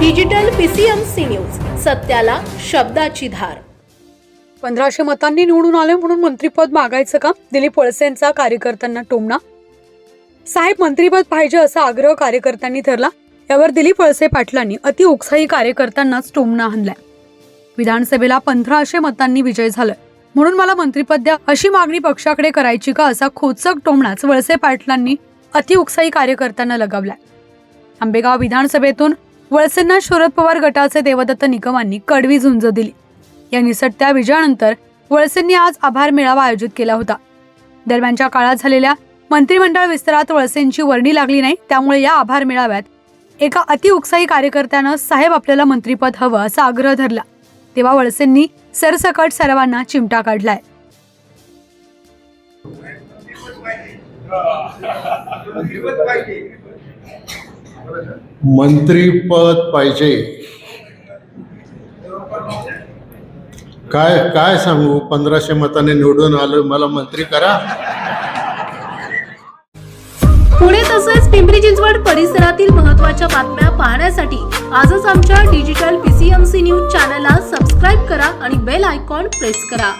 Digital PCMC news सत्याला शब्दाची धार. पंधराशे मतांनी निवडून आले म्हणून मंत्रीपद मागायचं का? दिलीप वळसेंचा कार्यकर्त्यांना टोमणा. साहेब मंत्रीपद पाहिजे असा आग्रह कार्यकर्त्यांनी धरला. यावर दिलीप वळसे पाटलांनी अति उत्साही कार्यकर्त्यांनाच टोमणा हाणलाय. विधानसभेला पंधराशे मतांनी विजय झालाय. म्हणून मला मंत्रीपद द्या अशी मागणी पक्षाकडे करायची का असा खोचक टोमणाच वळसे पाटलांनी अति उत्साही कार्यकर्त्यांना लगावलाय. आंबेगाव विधानसभेतून वळसेंना शरद पवार गटाचे देवदत्त निकमांनी कडवी झुंज दिली. या निसटत्या विजयानंतर वळसेंनी आज आभार मेळावा आयोजित केला होता. दरम्यानच्या काळात झालेल्या मंत्रिमंडळ विस्तारात वळसेंची वर्णी लागली नाही त्यामुळे या आभार मेळाव्यात एका अतिउत्साही कार्यकर्त्यानं साहेब आपल्याला मंत्रीपद हवं असा आग्रह धरला. तेव्हा वळसेंनी सरसकट सर्वांना चिमटा काढलाय. मंत्रीपद पाहिजे. काय काय सांगू? पंधराशे मताने निवडून आलो मला मंत्री करा. पुणे तसेच पिंपरी चिंचवड परिसरातील महत्त्वाच्या बातम्या पाहण्यासाठी आजच आमच्या डिजिटल पीसीएमसी न्यूज चॅनलला सबस्क्राईब करा आणि बेल आयकॉन प्रेस करा.